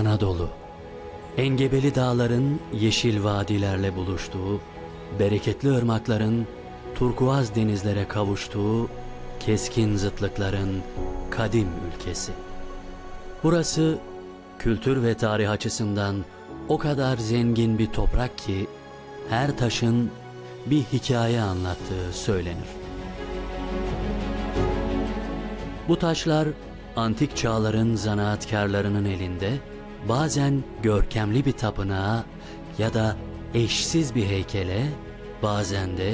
Anadolu. Engebeli dağların yeşil vadilerle buluştuğu, bereketli ırmakların turkuaz denizlere kavuştuğu, keskin zıtlıkların kadim ülkesi. Burası kültür ve tarih açısından o kadar zengin bir toprak ki her taşın bir hikaye anlattığı söylenir. Bu taşlar antik çağların zanaatkarlarının elinde bazen görkemli bir tapınağa ya da eşsiz bir heykele, bazen de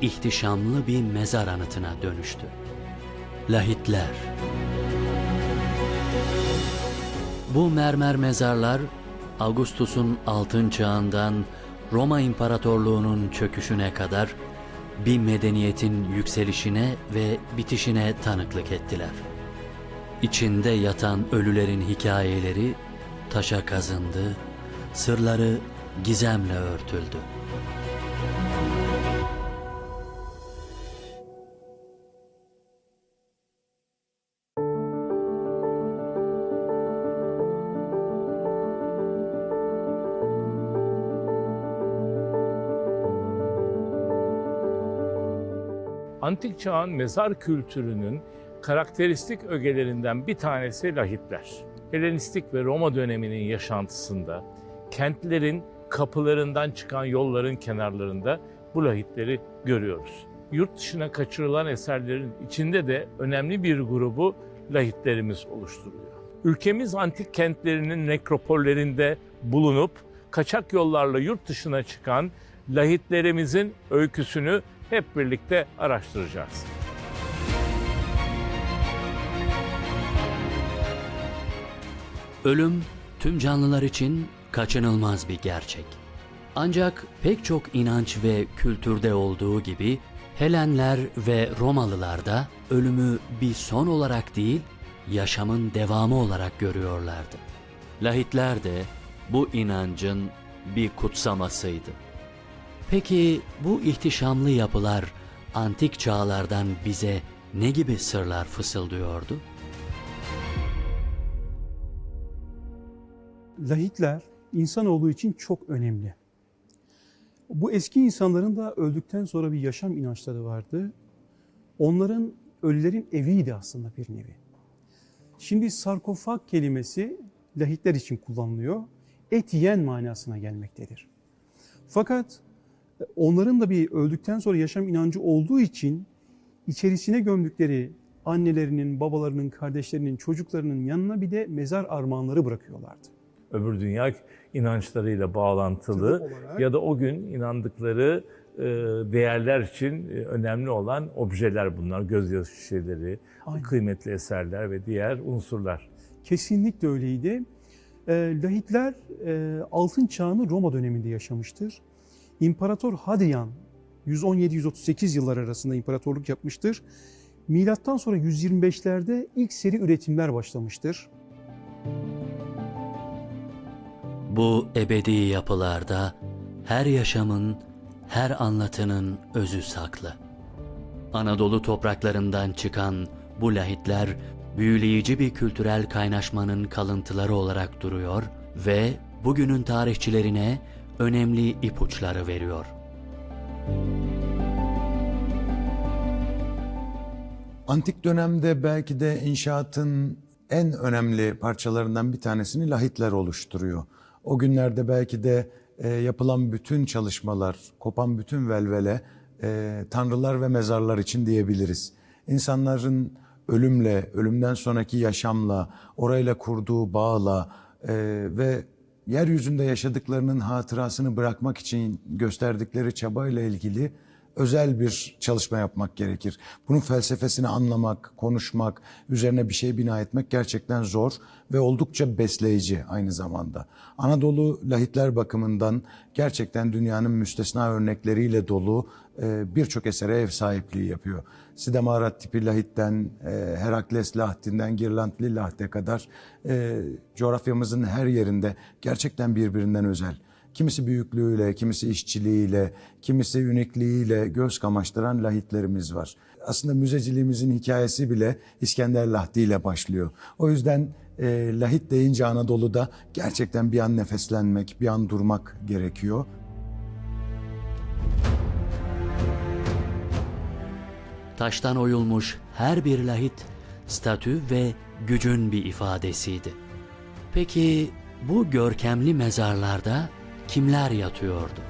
ihtişamlı bir mezar anıtına dönüştü. Lahitler Bu mermer mezarlar Augustus'un altın çağından Roma İmparatorluğu'nun çöküşüne kadar bir medeniyetin yükselişine ve bitişine tanıklık ettiler. İçinde yatan ölülerin hikayeleri taşa kazındı, sırları gizemle örtüldü. Antik çağın mezar kültürünün karakteristik ögelerinden bir tanesi lahitler. Helenistik ve Roma döneminin yaşantısında kentlerin kapılarından çıkan yolların kenarlarında bu lahitleri görüyoruz. Yurt dışına kaçırılan eserlerin içinde de önemli bir grubu lahitlerimiz oluşturuyor. Ülkemiz antik kentlerinin nekropollerinde bulunup kaçak yollarla yurt dışına çıkan lahitlerimizin öyküsünü hep birlikte araştıracağız. Ölüm tüm canlılar için kaçınılmaz bir gerçek. Ancak pek çok inanç ve kültürde olduğu gibi Helenler ve Romalılar da ölümü bir son olarak değil, yaşamın devamı olarak görüyorlardı. Lahitler de bu inancın bir kutsamasıydı. Peki bu ihtişamlı yapılar antik çağlardan bize ne gibi sırlar fısıldıyordu? Lahitler insanoğlu için çok önemli. Bu eski insanların da öldükten sonra bir yaşam inançları vardı. Onların ölülerin eviydi aslında bir nevi. Şimdi sarkofag kelimesi lahitler için kullanılıyor. Et yiyen manasına gelmektedir. Fakat onların da bir öldükten sonra yaşam inancı olduğu için içerisine gömdükleri annelerinin, babalarının, kardeşlerinin, çocuklarının yanına bir de mezar armağanları bırakıyorlardı. Öbür dünya inançlarıyla bağlantılı ya da o gün inandıkları e, değerler için e, önemli olan objeler bunlar. Gözyaşı şişeleri, Aynen. kıymetli eserler ve diğer unsurlar. Kesinlikle öyleydi. E, lahitler altın çağını Roma döneminde yaşamıştır. İmparator Hadrian 117-138 yıllar arasında imparatorluk yapmıştır. Milattan sonra 125'lerde ilk seri üretimler başlamıştır. Bu ebedi yapılarda her yaşamın, her anlatının özü saklı. Anadolu topraklarından çıkan bu lahitler büyüleyici bir kültürel kaynaşmanın kalıntıları olarak duruyor ve bugünün tarihçilerine önemli ipuçları veriyor. Antik dönemde belki de inşaatın en önemli parçalarından bir tanesini lahitler oluşturuyor. O günlerde belki de e, yapılan bütün çalışmalar, kopan bütün velvele e, tanrılar ve mezarlar için diyebiliriz. İnsanların ölümle, ölümden sonraki yaşamla, orayla kurduğu bağla e, ve yeryüzünde yaşadıklarının hatırasını bırakmak için gösterdikleri çabayla ilgili özel bir çalışma yapmak gerekir. Bunun felsefesini anlamak, konuşmak, üzerine bir şey bina etmek gerçekten zor ve oldukça besleyici aynı zamanda. Anadolu lahitler bakımından gerçekten dünyanın müstesna örnekleriyle dolu e, birçok esere ev sahipliği yapıyor. Sidemarat tipi lahitten, e, Herakles lahtinden Girlandli lahte kadar e, coğrafyamızın her yerinde gerçekten birbirinden özel. Kimisi büyüklüğüyle, kimisi işçiliğiyle, kimisi ünikliğiyle göz kamaştıran lahitlerimiz var. Aslında müzeciliğimizin hikayesi bile İskender Lahdi ile başlıyor. O yüzden e, lahit deyince Anadolu'da gerçekten bir an nefeslenmek, bir an durmak gerekiyor. Taştan oyulmuş her bir lahit statü ve gücün bir ifadesiydi. Peki bu görkemli mezarlarda kimler yatıyordu?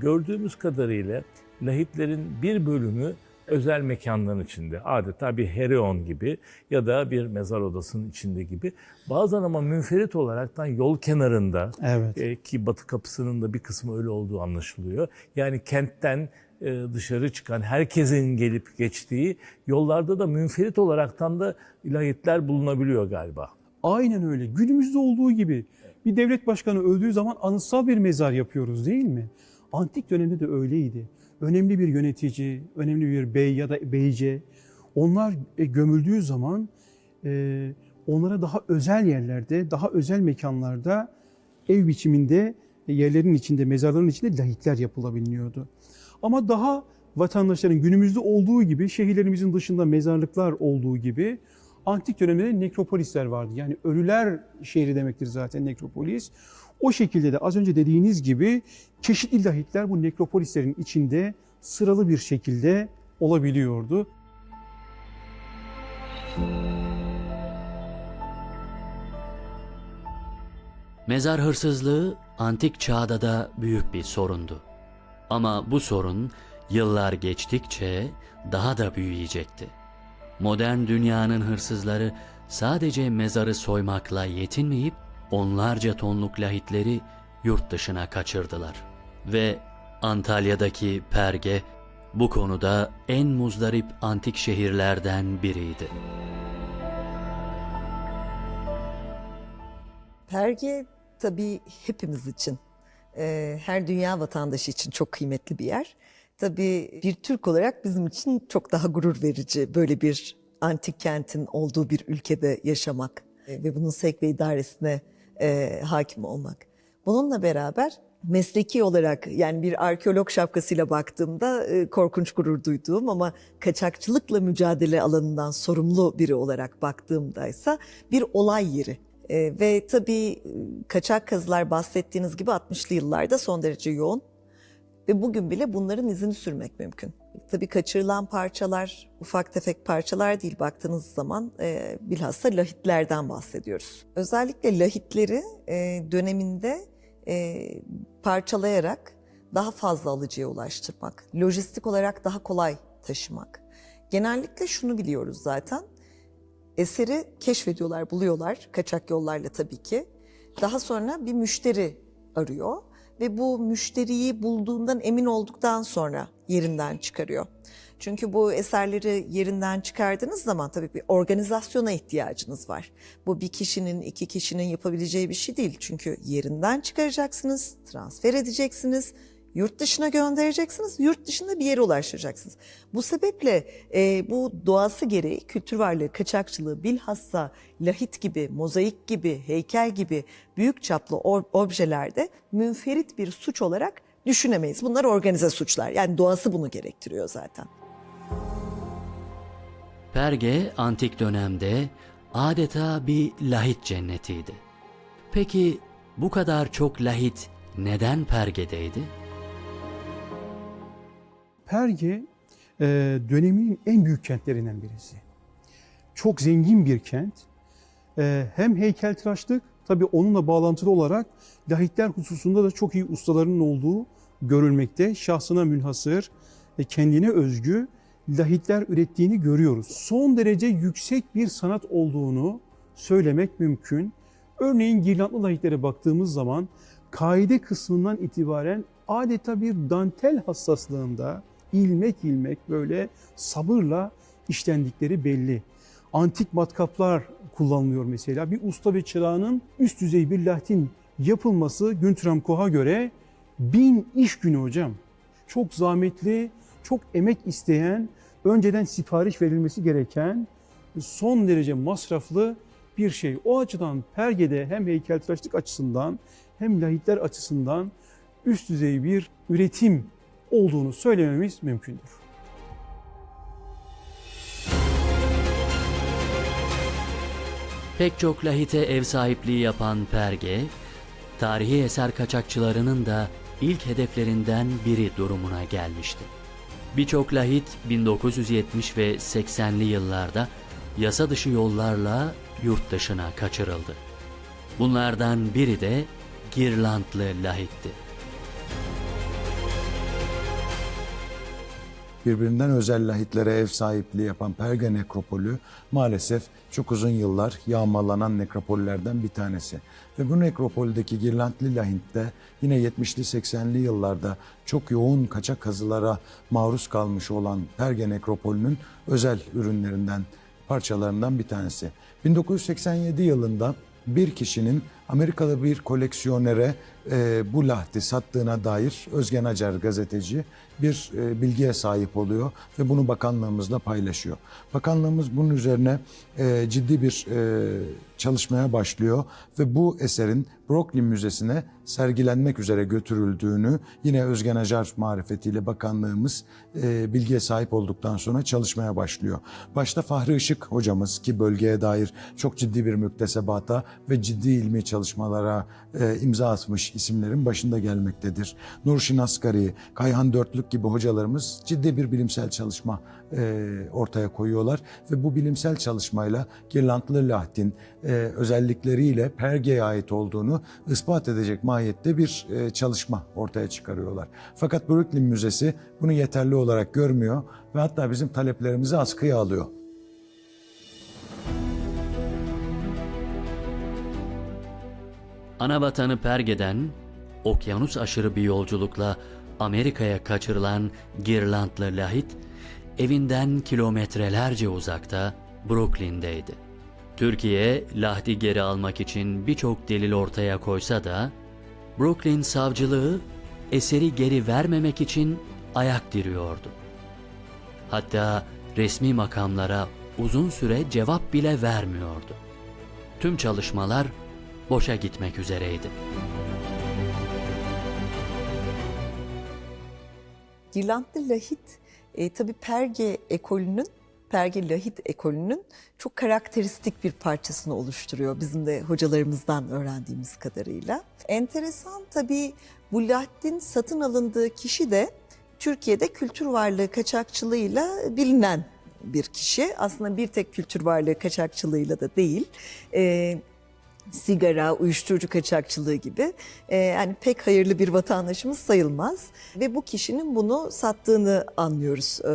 Gördüğümüz kadarıyla lahitlerin bir bölümü özel mekanların içinde adeta bir hereon gibi ya da bir mezar odasının içinde gibi bazen ama münferit olaraktan yol kenarında Evet. e, ki Batı Kapısı'nın da bir kısmı öyle olduğu anlaşılıyor. Yani kentten e, dışarı çıkan herkesin gelip geçtiği yollarda da münferit olaraktan da lahitler bulunabiliyor galiba. Aynen öyle. Günümüzde olduğu gibi bir devlet başkanı öldüğü zaman anıtsal bir mezar yapıyoruz değil mi? Antik dönemde de öyleydi. Önemli bir yönetici, önemli bir bey ya da beyce onlar e, gömüldüğü zaman e, onlara daha özel yerlerde, daha özel mekanlarda ev biçiminde e, yerlerin içinde, mezarların içinde lahitler yapılabiliyordu. Ama daha vatandaşların günümüzde olduğu gibi şehirlerimizin dışında mezarlıklar olduğu gibi antik dönemde de nekropolisler vardı. Yani ölüler şehri demektir zaten nekropolis. O şekilde de az önce dediğiniz gibi çeşitli lahitler bu nekropolislerin içinde sıralı bir şekilde olabiliyordu. Mezar hırsızlığı antik çağda da büyük bir sorundu. Ama bu sorun yıllar geçtikçe daha da büyüyecekti. Modern dünyanın hırsızları sadece mezarı soymakla yetinmeyip onlarca tonluk lahitleri yurt dışına kaçırdılar. Ve Antalya'daki Perge bu konuda en muzdarip antik şehirlerden biriydi. Perge tabii hepimiz için, her dünya vatandaşı için çok kıymetli bir yer. Tabii bir Türk olarak bizim için çok daha gurur verici böyle bir antik kentin olduğu bir ülkede yaşamak e, ve bunun sevk ve idaresine e, hakim olmak. Bununla beraber mesleki olarak yani bir arkeolog şapkasıyla baktığımda e, korkunç gurur duyduğum ama kaçakçılıkla mücadele alanından sorumlu biri olarak baktığımdaysa bir olay yeri. E, ve tabii e, kaçak kazılar bahsettiğiniz gibi 60'lı yıllarda son derece yoğun ve bugün bile bunların izini sürmek mümkün. Tabii kaçırılan parçalar ufak tefek parçalar değil baktığınız zaman e, bilhassa lahitlerden bahsediyoruz. Özellikle lahitleri e, döneminde e, parçalayarak daha fazla alıcıya ulaştırmak, lojistik olarak daha kolay taşımak. Genellikle şunu biliyoruz zaten, eseri keşfediyorlar, buluyorlar kaçak yollarla tabii ki. Daha sonra bir müşteri arıyor ve bu müşteriyi bulduğundan emin olduktan sonra yerinden çıkarıyor. Çünkü bu eserleri yerinden çıkardığınız zaman tabii bir organizasyona ihtiyacınız var. Bu bir kişinin, iki kişinin yapabileceği bir şey değil. Çünkü yerinden çıkaracaksınız, transfer edeceksiniz, yurt dışına göndereceksiniz, yurt dışında bir yere ulaştıracaksınız. Bu sebeple e, bu doğası gereği kültür varlığı, kaçakçılığı bilhassa lahit gibi, mozaik gibi, heykel gibi büyük çaplı objelerde münferit bir suç olarak düşünemeyiz. Bunlar organize suçlar. Yani doğası bunu gerektiriyor zaten. Perge antik dönemde adeta bir lahit cennetiydi. Peki bu kadar çok lahit neden Perge'deydi? Perge e, döneminin en büyük kentlerinden birisi. Çok zengin bir kent. E, hem heykeltıraşlık tabii onunla bağlantılı olarak lahitler hususunda da çok iyi ustalarının olduğu görülmekte. Şahsına münhasır, e, kendine özgü lahitler ürettiğini görüyoruz. Son derece yüksek bir sanat olduğunu söylemek mümkün. Örneğin girlandlı lahitlere baktığımız zaman kaide kısmından itibaren adeta bir dantel hassaslığında ilmek ilmek böyle sabırla işlendikleri belli. Antik matkaplar kullanılıyor mesela. Bir usta ve çırağının üst düzey bir lahitin yapılması Güntram Koch'a göre bin iş günü hocam. Çok zahmetli, çok emek isteyen, önceden sipariş verilmesi gereken son derece masraflı bir şey. O açıdan Perge'de hem heykeltıraşlık açısından hem lahitler açısından üst düzey bir üretim olduğunu söylememiz mümkündür. Pek çok lahite ev sahipliği yapan Perge, tarihi eser kaçakçılarının da ilk hedeflerinden biri durumuna gelmişti. Birçok lahit 1970 ve 80'li yıllarda yasa dışı yollarla yurt dışına kaçırıldı. Bunlardan biri de Girlandlı lahitti. Birbirinden özel lahitlere ev sahipliği yapan Perga nekropolü maalesef çok uzun yıllar yağmalanan nekropollerden bir tanesi. Ve bu nekropoldeki Girlandlı lahitte yine 70'li 80'li yıllarda çok yoğun kaçak kazılara maruz kalmış olan Perga nekropolünün özel ürünlerinden, parçalarından bir tanesi. 1987 yılında bir kişinin Amerikalı bir koleksiyonere e, bu lahti sattığına dair Özgen Acar gazeteci bir e, bilgiye sahip oluyor ve bunu bakanlığımızla paylaşıyor. Bakanlığımız bunun üzerine e, ciddi bir e, çalışmaya başlıyor ve bu eserin Brooklyn Müzesi'ne sergilenmek üzere götürüldüğünü yine Özgen Acar marifetiyle bakanlığımız e, bilgiye sahip olduktan sonra çalışmaya başlıyor. Başta Fahri Işık hocamız ki bölgeye dair çok ciddi bir müktesebata ve ciddi ilmi çalışmalara e, imza atmış isimlerin başında gelmektedir. Nurşin Asgari, Kayhan Dörtlük gibi hocalarımız ciddi bir bilimsel çalışma e, ortaya koyuyorlar ve bu bilimsel çalışmayla Girlandlı Lahdin e, özellikleriyle Perge'ye ait olduğunu ispat edecek mahiyette bir e, çalışma ortaya çıkarıyorlar. Fakat Brooklyn Müzesi bunu yeterli olarak görmüyor ve hatta bizim taleplerimizi askıya alıyor. Ana vatanı Perge'den okyanus aşırı bir yolculukla Amerika'ya kaçırılan Girlandlı lahit evinden kilometrelerce uzakta Brooklyn'deydi. Türkiye lahdi geri almak için birçok delil ortaya koysa da Brooklyn savcılığı eseri geri vermemek için ayak diriyordu. Hatta resmi makamlara uzun süre cevap bile vermiyordu. Tüm çalışmalar boşa gitmek üzereydi. Girlandlı lahit e, tabii Perge ekolünün, Perge lahit ekolünün çok karakteristik bir parçasını oluşturuyor bizim de hocalarımızdan öğrendiğimiz kadarıyla. Enteresan tabii bu lahitin satın alındığı kişi de Türkiye'de kültür varlığı kaçakçılığıyla bilinen bir kişi. Aslında bir tek kültür varlığı kaçakçılığıyla da değil. E, sigara, uyuşturucu kaçakçılığı gibi e, yani pek hayırlı bir vatandaşımız sayılmaz. Ve bu kişinin bunu sattığını anlıyoruz e,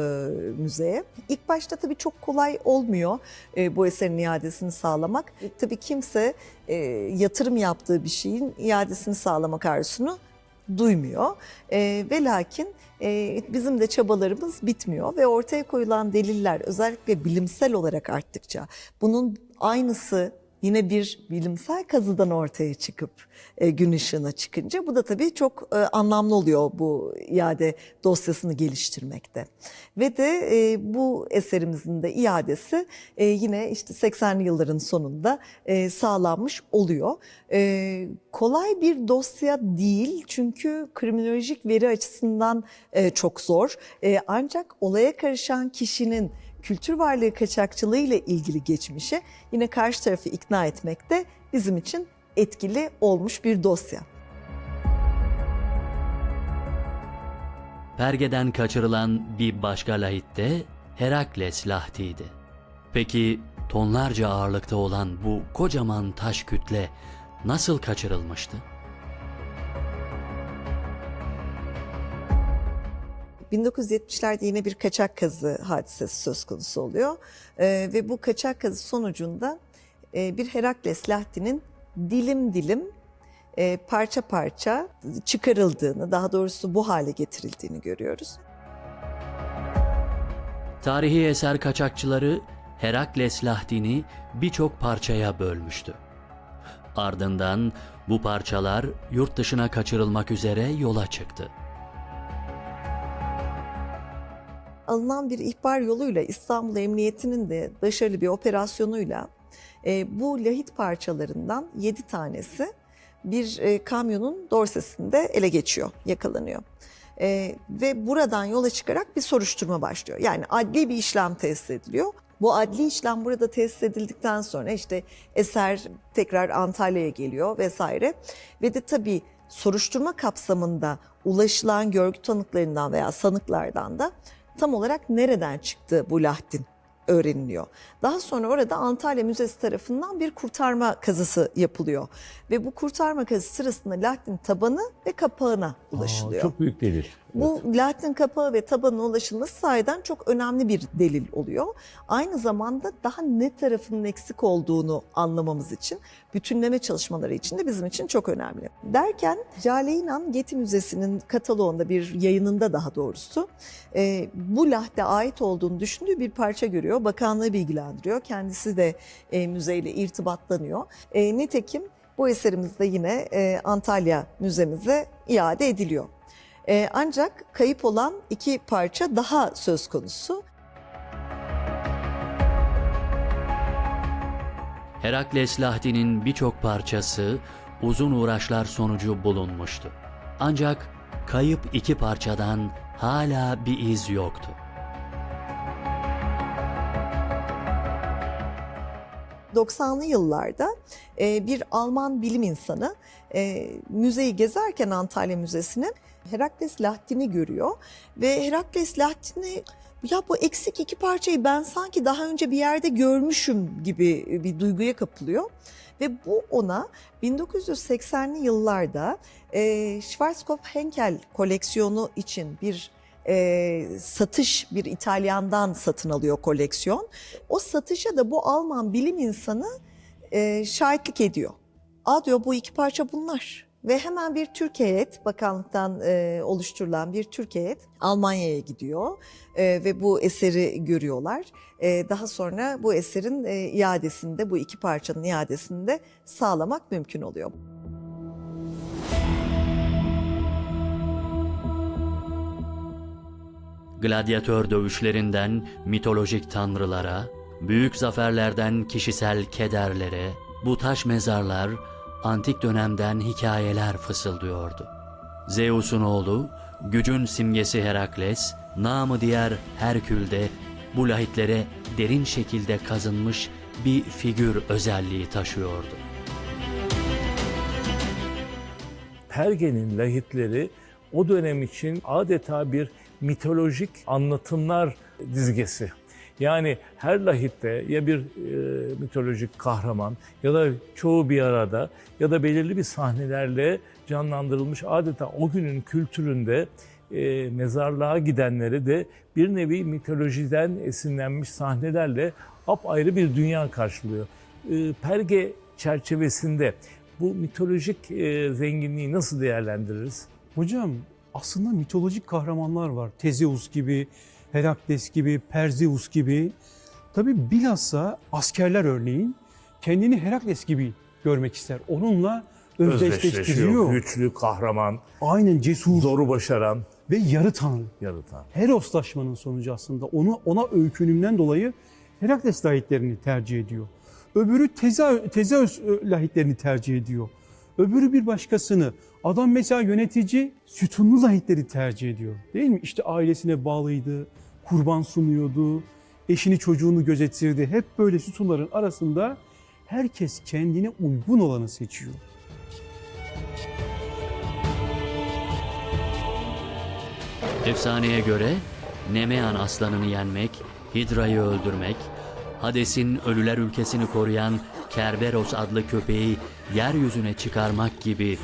müzeye. İlk başta tabii çok kolay olmuyor e, bu eserin iadesini sağlamak. E, tabii kimse e, yatırım yaptığı bir şeyin iadesini sağlamak arzusunu duymuyor. E, ve lakin e, bizim de çabalarımız bitmiyor ve ortaya koyulan deliller özellikle bilimsel olarak arttıkça bunun aynısı yine bir bilimsel kazıdan ortaya çıkıp e, gün ışığına çıkınca bu da tabii çok e, anlamlı oluyor bu iade dosyasını geliştirmekte. Ve de e, bu eserimizin de iadesi e, yine işte 80'li yılların sonunda e, sağlanmış oluyor. E, kolay bir dosya değil çünkü kriminolojik veri açısından e, çok zor. E, ancak olaya karışan kişinin kültür varlığı kaçakçılığı ile ilgili geçmişi yine karşı tarafı ikna etmekte bizim için etkili olmuş bir dosya. Perge'den kaçırılan bir başka lahit de Herakles lahtiydi. Peki tonlarca ağırlıkta olan bu kocaman taş kütle nasıl kaçırılmıştı? 1970'lerde yine bir kaçak kazı hadisesi söz konusu oluyor. Ee, ve bu kaçak kazı sonucunda e, bir Herakles Lahdi'nin dilim dilim e, parça parça çıkarıldığını, daha doğrusu bu hale getirildiğini görüyoruz. Tarihi eser kaçakçıları Herakles lahdini birçok parçaya bölmüştü. Ardından bu parçalar yurt dışına kaçırılmak üzere yola çıktı. Alınan bir ihbar yoluyla İstanbul Emniyeti'nin de başarılı bir operasyonuyla e, bu lahit parçalarından 7 tanesi bir e, kamyonun dorsesinde ele geçiyor, yakalanıyor. E, ve buradan yola çıkarak bir soruşturma başlıyor. Yani adli bir işlem tesis ediliyor. Bu adli işlem burada tesis edildikten sonra işte eser tekrar Antalya'ya geliyor vesaire. Ve de tabii soruşturma kapsamında ulaşılan görgü tanıklarından veya sanıklardan da tam olarak nereden çıktı bu Lahdin öğreniliyor. Daha sonra orada Antalya Müzesi tarafından bir kurtarma kazısı yapılıyor. Ve bu kurtarma kazısı sırasında Lahdin tabanı ve kapağına ulaşılıyor. Aa, çok büyük delil. Bu Latin kapağı ve tabanına ulaşılması sayeden çok önemli bir delil oluyor. Aynı zamanda daha ne tarafının eksik olduğunu anlamamız için bütünleme çalışmaları için de bizim için çok önemli. Derken Jale İnan Getty Müzesi'nin kataloğunda bir yayınında daha doğrusu e, bu lahde ait olduğunu düşündüğü bir parça görüyor. Bakanlığı bilgilendiriyor. Kendisi de e, müzeyle irtibatlanıyor. E, nitekim bu eserimiz de yine e, Antalya Müzemize iade ediliyor. Ee, ancak kayıp olan iki parça daha söz konusu. Herakles Lahdi'nin birçok parçası uzun uğraşlar sonucu bulunmuştu. Ancak kayıp iki parçadan hala bir iz yoktu. ...90'lı yıllarda e, bir Alman bilim insanı e, müzeyi gezerken Antalya Müzesi'ne Herakles Lahdin'i görüyor. Ve Herakles Lahdin'i ya bu eksik iki parçayı ben sanki daha önce bir yerde görmüşüm gibi bir duyguya kapılıyor. Ve bu ona 1980'li yıllarda e, Schwarzkopf-Henkel koleksiyonu için bir e, satış bir İtalyandan satın alıyor koleksiyon. O satışa da bu Alman bilim insanı e, şahitlik ediyor. Aa diyor bu iki parça bunlar. Ve hemen bir Türk heyet, bakanlıktan e, oluşturulan bir Türk heyet Almanya'ya gidiyor e, ve bu eseri görüyorlar. E, daha sonra bu eserin e, iadesinde, bu iki parçanın iadesinde sağlamak mümkün oluyor. Gladyatör dövüşlerinden mitolojik tanrılara, büyük zaferlerden kişisel kederlere, bu taş mezarlar antik dönemden hikayeler fısıldıyordu. Zeus'un oğlu, gücün simgesi Herakles, namı diğer Herkül'de bu lahitlere derin şekilde kazınmış bir figür özelliği taşıyordu. Perge'nin lahitleri o dönem için adeta bir mitolojik anlatımlar dizgesi. Yani her lahitte ya bir e, mitolojik kahraman ya da çoğu bir arada ya da belirli bir sahnelerle canlandırılmış adeta o günün kültüründe e, mezarlığa gidenleri de bir nevi mitolojiden esinlenmiş sahnelerle apayrı bir dünya karşılıyor. E, Perge çerçevesinde bu mitolojik e, zenginliği nasıl değerlendiririz? Hocam aslında mitolojik kahramanlar var. Tezeus gibi, Herakles gibi, Perseus gibi. Tabi bilhassa askerler örneğin kendini Herakles gibi görmek ister. Onunla özdeşleştiriyor. Güçlü, kahraman, Aynen cesur zoru başaran, ve yarı tanrı. yaratan. Heroslaşmanın sonucu aslında onu ona öykünümden dolayı Herakles lahitlerini tercih ediyor. Öbürü Teza, Tezeus e, lahitlerini tercih ediyor. Öbürü bir başkasını. Adam mesela yönetici sütunlu lahitleri tercih ediyor. Değil mi? İşte ailesine bağlıydı, kurban sunuyordu, eşini çocuğunu gözetirdi. Hep böyle sütunların arasında herkes kendine uygun olanı seçiyor. Efsaneye göre Nemean aslanını yenmek, Hidra'yı öldürmek, Hades'in ölüler ülkesini koruyan Kerberos adlı köpeği yeryüzüne çıkarmak gibi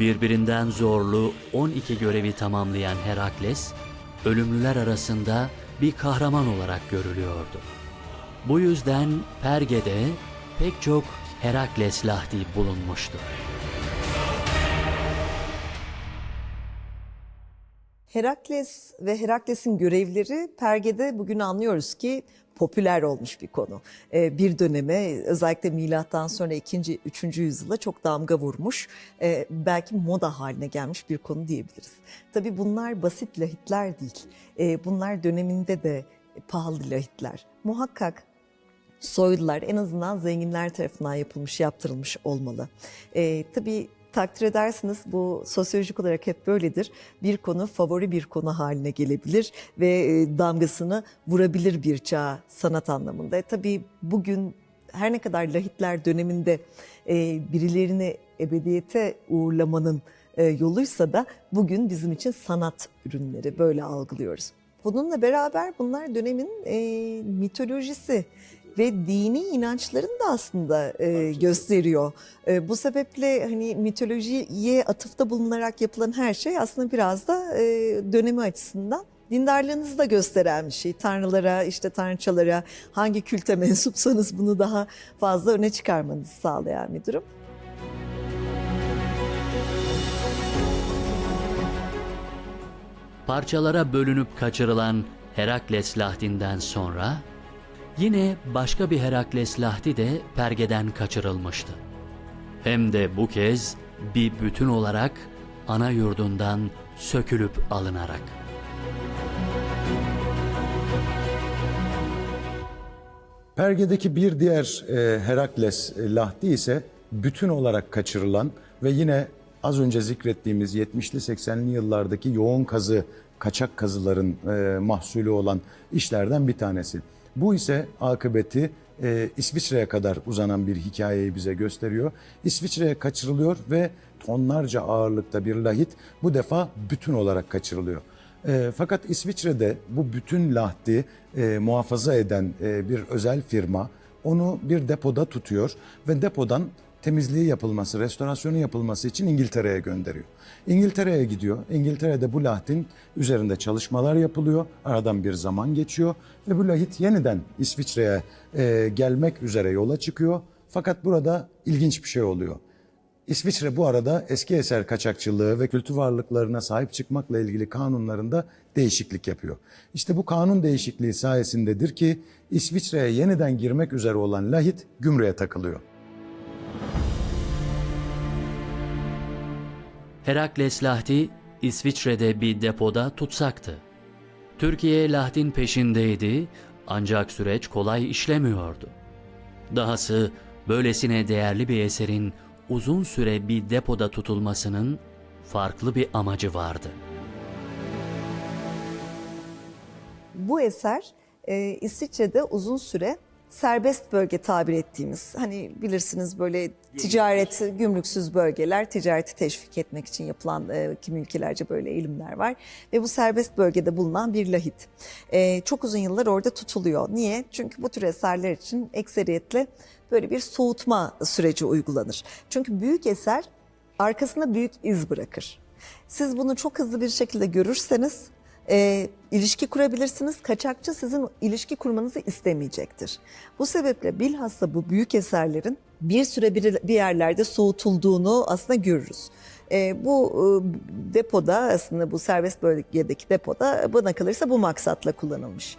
birbirinden zorlu 12 görevi tamamlayan Herakles, ölümlüler arasında bir kahraman olarak görülüyordu. Bu yüzden Perge'de pek çok Herakles lahdi bulunmuştu. Herakles ve Herakles'in görevleri Perge'de bugün anlıyoruz ki popüler olmuş bir konu. Ee, bir döneme özellikle milattan sonra 2. 3. yüzyıla çok damga vurmuş. Ee, belki moda haline gelmiş bir konu diyebiliriz. Tabii bunlar basit lahitler değil. Ee, bunlar döneminde de pahalı lahitler. Muhakkak soylular en azından zenginler tarafından yapılmış, yaptırılmış olmalı. Ee, tabii takdir edersiniz bu sosyolojik olarak hep böyledir. Bir konu favori bir konu haline gelebilir ve e, damgasını vurabilir bir çağ sanat anlamında. E, tabii bugün her ne kadar lahitler döneminde e, birilerini ebediyete uğurlamanın e, yoluysa da bugün bizim için sanat ürünleri böyle algılıyoruz. Bununla beraber bunlar dönemin e, mitolojisi ve dini inançların da aslında e, gösteriyor. E, bu sebeple hani mitolojiye atıfta bulunarak yapılan her şey aslında biraz da e, dönemi açısından dindarlığınızı da gösteren bir şey. Tanrılara, işte tanrıçalara, hangi külte mensupsanız bunu daha fazla öne çıkarmanızı sağlayan bir durum. Parçalara bölünüp kaçırılan Herakles Lahdi'nden sonra yine başka bir Herakles Lahdi de Perge'den kaçırılmıştı. Hem de bu kez bir bütün olarak ana yurdundan sökülüp alınarak. Perge'deki bir diğer e, Herakles e, Lahdi ise bütün olarak kaçırılan ve yine az önce zikrettiğimiz 70'li 80'li yıllardaki yoğun kazı, kaçak kazıların e, mahsulü olan işlerden bir tanesi. Bu ise akıbeti e, İsviçre'ye kadar uzanan bir hikayeyi bize gösteriyor. İsviçre'ye kaçırılıyor ve tonlarca ağırlıkta bir lahit bu defa bütün olarak kaçırılıyor. E, fakat İsviçre'de bu bütün lahdi e, muhafaza eden e, bir özel firma onu bir depoda tutuyor ve depodan temizliği yapılması, restorasyonu yapılması için İngiltere'ye gönderiyor. İngiltere'ye gidiyor. İngiltere'de bu lahdin üzerinde çalışmalar yapılıyor. Aradan bir zaman geçiyor ve bu lahit yeniden İsviçre'ye e, gelmek üzere yola çıkıyor. Fakat burada ilginç bir şey oluyor. İsviçre bu arada eski eser kaçakçılığı ve kültür varlıklarına sahip çıkmakla ilgili kanunlarında değişiklik yapıyor. İşte bu kanun değişikliği sayesindedir ki İsviçre'ye yeniden girmek üzere olan lahit gümrüğe takılıyor. Herakles Lahdi İsviçre'de bir depoda tutsaktı. Türkiye Lahdin peşindeydi ancak süreç kolay işlemiyordu. Dahası böylesine değerli bir eserin uzun süre bir depoda tutulmasının farklı bir amacı vardı. Bu eser e, İsviçre'de uzun süre serbest bölge tabir ettiğimiz hani bilirsiniz böyle ticaret gümrüksüz bölgeler ticareti teşvik etmek için yapılan e, kimi ülkelerce böyle eğilimler var ve bu serbest bölgede bulunan bir lahit E, çok uzun yıllar orada tutuluyor. Niye? Çünkü bu tür eserler için ekseriyetle böyle bir soğutma süreci uygulanır. Çünkü büyük eser arkasında büyük iz bırakır. Siz bunu çok hızlı bir şekilde görürseniz e, ilişki kurabilirsiniz. Kaçakçı sizin ilişki kurmanızı istemeyecektir. Bu sebeple bilhassa bu büyük eserlerin bir süre bir, bir yerlerde soğutulduğunu aslında görürüz. E, bu e, depoda aslında bu serbest bölgedeki depoda bana kalırsa bu maksatla kullanılmış.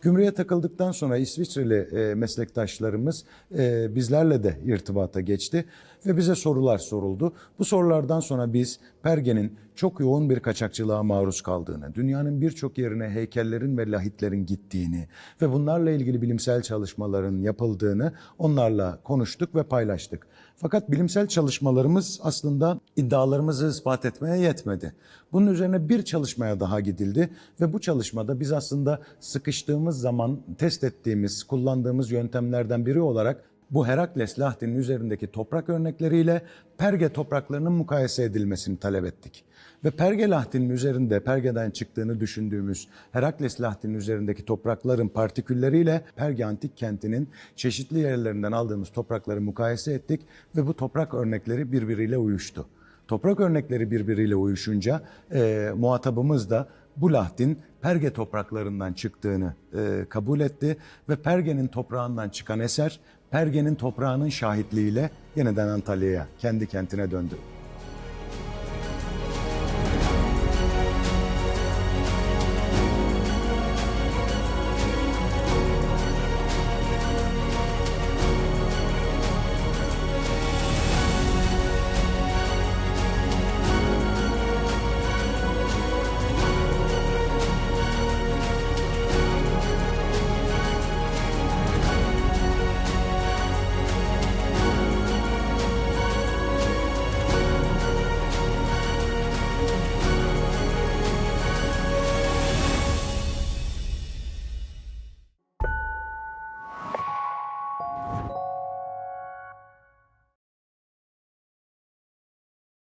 Gümrüğe takıldıktan sonra İsviçreli e, meslektaşlarımız e, bizlerle de irtibata geçti ve bize sorular soruldu. Bu sorulardan sonra biz Perge'nin çok yoğun bir kaçakçılığa maruz kaldığını, dünyanın birçok yerine heykellerin ve lahitlerin gittiğini ve bunlarla ilgili bilimsel çalışmaların yapıldığını onlarla konuştuk ve paylaştık. Fakat bilimsel çalışmalarımız aslında iddialarımızı ispat etmeye yetmedi. Bunun üzerine bir çalışmaya daha gidildi ve bu çalışmada biz aslında sıkıştığımız zaman test ettiğimiz, kullandığımız yöntemlerden biri olarak bu Herakles Lahdi'nin üzerindeki toprak örnekleriyle Perge topraklarının mukayese edilmesini talep ettik. Ve Perge Lahdi'nin üzerinde Perge'den çıktığını düşündüğümüz Herakles Lahdi'nin üzerindeki toprakların partikülleriyle Perge antik kentinin çeşitli yerlerinden aldığımız toprakları mukayese ettik ve bu toprak örnekleri birbiriyle uyuştu. Toprak örnekleri birbiriyle uyuşunca e, muhatabımız da bu Lahdin Perge topraklarından çıktığını e, kabul etti ve Perge'nin toprağından çıkan eser Perge'nin toprağının şahitliğiyle yeniden Antalya'ya, kendi kentine döndü.